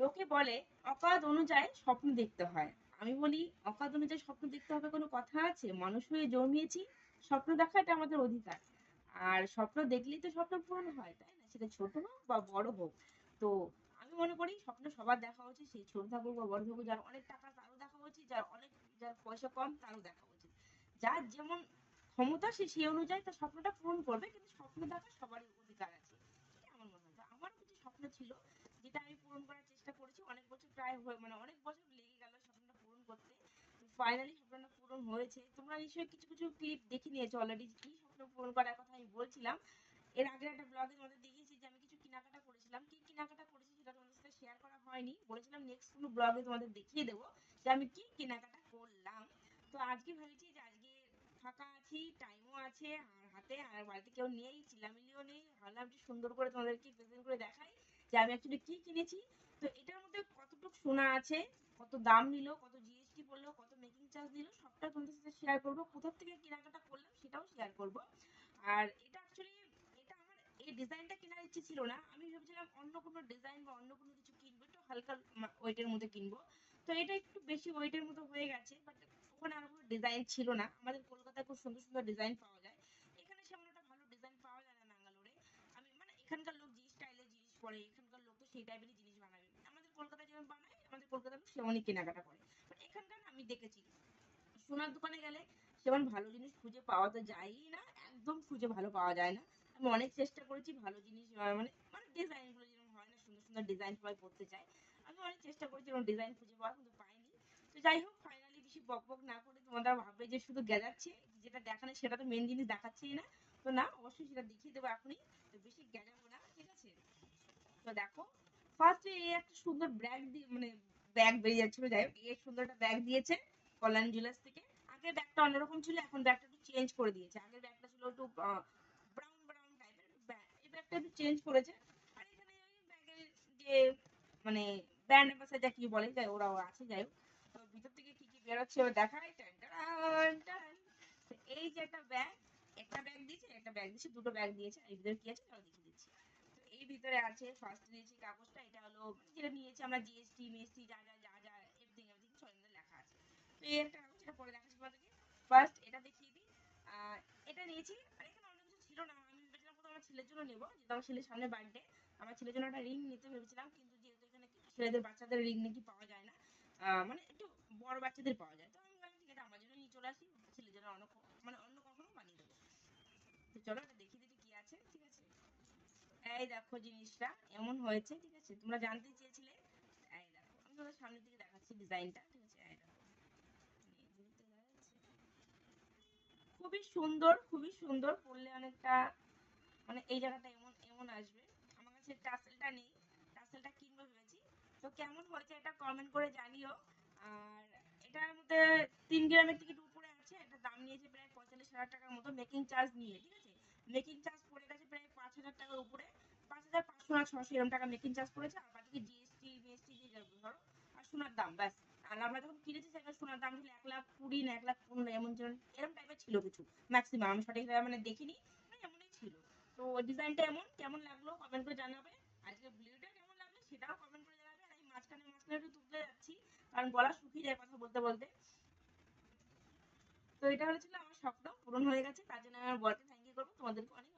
লোকে বলে অকাদ অনুযায়ী স্বপ্ন দেখতে হয়। আমি বলি অকাদ অনুযায়ী স্বপ্ন দেখতে হবে কোনো কথা আছে? মানুষ হয়ে জন্মিয়েছি, স্বপ্ন দেখা এটা আমাদের অধিকার। আর স্বপ্ন দেখলেই তো স্বপ্ন পূরণ হয়, তাই না? সেটা ছোট হোক বা বড় হোক। তো আমি মনে করি স্বপ্ন সবার দেখা উচিত সেই ছোট থাকুক বা বড় থাকুক, যার অনেক টাকা তারও দেখা উচিত, যার অনেক, যার পয়সা কম তারও দেখা উচিত। যার যেমন ক্ষমতা, সে সেই অনুযায়ী তার স্বপ্নটা পূরণ করবে, কিন্তু স্বপ্ন দেখা সবারই অধিকার আছে। আমার মনে হয়। তো আমারও কিছু স্বপ্ন ছিল, যেটা আমি পূরণ করার চেষ্টা করেছি অনেক বছর প্রায় মানে অনেক বছর লেগে গেল স্বপ্নটা পূরণ করতে। ফাইনালি স্বপ্নটা পূরণ হয়েছে। তোমরা নিশ্চয়ই কিছু কিছু ক্লিপ দেখে নিয়েছো অলরেডি কি স্বপ্ন পূরণ করার কথা আমি বলছিলাম। এর আগের একটা ব্লগের মধ্যে দেখিয়েছি যে আমি কিছু কেনাকাটা করেছিলাম। কি কেনাকাটা করেছি সেটা তোমাদের সাথে শেয়ার করা হয়নি। বলেছিলাম নেক্সট কোনো ব্লগে তোমাদের দেখিয়ে দেবো যে আমি কি কেনাকাটা করলাম। তো আজকে ভেবেছি যে আজকে ফাঁকা আছি টাইমও আছে আর হাতে, আর বাড়িতে কেউ নেই, চিল্লামিল্লিও নেই। ভাবলাম যে সুন্দর করে তোমাদেরকে প্রেজেন্ট করে দেখাই যে আমি অ্যাকচুয়ালি কি কিনেছি। তো এটার মধ্যে কতটুকু সোনা আছে, কত দাম নিল, কত জিএসটি পড়ল, কত মেকিং চার্জ দিল সবটা তোমাদের সাথে শেয়ার করব। কোথা থেকে কেনাকাটা করলাম সেটাও শেয়ার করব। আর এটা অ্যাকচুয়ালি এটা আমার, এই ডিজাইনটা কেনার ইচ্ছে ছিল না। আমি ভেবেছিলাম অন্য কোনো ডিজাইন বা অন্য কোনো কিছু কিনবো, একটু হালকা ওয়েটের মধ্যে কিনবো। তো এটা একটু বেশি ওয়েটের মতো হয়ে গেছে বাট ওখানে আর কোনো ডিজাইন ছিল না। আমাদের কলকাতায় খুব সুন্দর সুন্দর ডিজাইন পাওয়া যায়। এখানে সেমন একটা ভালো ডিজাইন পাওয়া যায় না ব্যাঙ্গালোরে আমি মানে এখানকার লোক যে স্টাইলের জিনিস পরে সেই টাইপেরই জিনিস বানাবে আমাদের যেমন বানায়, আমাদের কেনাকাটা করে। এখানকার আমি দেখেছি। সোনার দোকানে গেলে সেমন ভালো জিনিস খুঁজে পাওয়া তো যায়ই না, একদম খুঁজে ভালো পাওয়া যায় না। আমি অনেক চেষ্টা করেছি ভালো জিনিস মানে মানে ডিজাইনগুলো যেরকম হয় না, সুন্দর সুন্দর ডিজাইন সবাই আমি অনেক চেষ্টা করেছি এরকম ডিজাইন খুঁজে পাওয়ার, কিন্তু পাইনি। তো যাই হোক ফাইনালি বেশি বক বক না করে তোমরা ভাববে যে শুধু গেজাচ্ছে, যেটা দেখানো, সেটা তো মেন জিনিস দেখাচ্ছেই না। তো না, অবশ্যই সেটা দেখিয়ে দেবো এখনই। তো বেশি তো দেখো ফার্স্টে এই একটা সুন্দর ব্যাগ দিয়ে মানে ব্যাগ বেরিয়ে যাচ্ছিল যাই হোক এই সুন্দর একটা ব্যাগ দিয়েছে কল্যাণ জুয়েলার্স থেকে। আগের ব্যাগটা অন্যরকম ছিল, এখন ব্যাগটা একটু চেঞ্জ করে দিয়েছে। আগের ব্যাগটা ছিল একটু ব্রাউন ব্রাউন টাইপের এই ব্যাগটা একটু চেঞ্জ করেছে। আর এখানে ব্যাগের যে মানে ব্র্যান্ড অ্যাম্বাসাডার কি বলে, যাই ওরাও আছে, যাই হোক। তো ভিতর থেকে কি কি বেরোচ্ছে, এবার। তো এই যে একটা ব্যাগ একটা ব্যাগ দিয়েছে, একটা ব্যাগ দিয়েছে, দুটো ব্যাগ দিয়েছে ভিতরে কি আছে তাও দেখিয়ে দিচ্ছি তো এই ভিতরে আছে ফার্স্ট দিয়েছি কাগজটা, এটা হলো যেটা নিয়েছি আমরা জিএসটি মিএসটি যা যা যা যা এভরিথিং লেখা আছে। তো এই একটা পরে দেখাচ্ছি ফার্স্ট এটা দেখিয়ে দিই। এটা নিয়েছি, আর এখানে অন্য কিছু ছিল না, আমি ভেবেছিলাম আমার ছেলের জন্য নেব, যেহেতু আমার ছেলের সামনে বার্থডে আমার ছেলের জন্য একটা রিং নিতে ভেবেছিলাম, কিন্তু যেহেতু এখানে ছেলেদের বাচ্চাদের রিং নাকি পাওয়া যায় না মানে একটু বড় বাচ্চাদের পাওয়া যায়, তো আমি আমার জন্য নিয়ে চলে আসি, ছেলের জন্য অন্য মানে অন্য কখনো বানিয়ে দেবো। তো চলো এটা দেখিয়ে দিই কি আছে ঠিক আছে এই দেখো জিনিসটা, এমন হয়েছে, ঠিক আছে? তোমরা জানতে চেয়েছিলে? এই দেখো, আমি তোমাদের সামনে থেকে দেখাচ্ছি ডিজাইনটা, ঠিক আছে? এই দেখো? খুবই সুন্দর খুবই সুন্দর, পরলে অনেকটা মানে এই জায়গাটা এমন এমন আসবে। আমার কাছে টাসেলটা নেই, টাসেলটা কিনবো ভেবেছি। তো কেমন হয়েছে এটা কমেন্ট করে জানিও। আর এটার মধ্যে তিন গ্রামের থেকে একটু উপরে আছে, এটা দাম নিয়েছে প্রায় পঁয়তাল্লিশ হাজার টাকার মতো মেকিং চার্জ নিয়ে, ঠিক আছে? মেকিং চার্জ পড়ে গেছে প্রায় পাঁচ হাজার টাকার হাজার ছশো এরকম টাকা মেকিং চার্জ পড়েছে আর বাকি জিএসটি বিএসটি দিয়ে যাবে ধরো, আর সোনার দাম, ব্যাস। আর আমরা যখন কিনেছি, সেখানে সোনার দাম ছিল এক লাখ কুড়ি, না এক লাখ পনেরো, এমন এরকম টাইপের ছিল কিছু ম্যাক্সিমাম আমি সঠিকভাবে মানে দেখিনি মানে এমনই ছিল। তো ডিজাইনটা এমন, কেমন লাগল কমেন্ট করে জানাবে। আজকে ভিডিওটা কেমন লাগল সেটাও কমেন্ট করে জানাবে, আর আমি মাঝখানে মাঝখানে একটু তুলতে যাচ্ছি, কারণ গলা শুকিয়ে যায় কথা বলতে বলতে। তো এটা হলো ছিল আমার স্বপ্ন, পূরণ হয়ে গেছে, তার জন্য আমি আমার বরকে থ্যাংক ইউ করব। তোমাদেরকে অনেক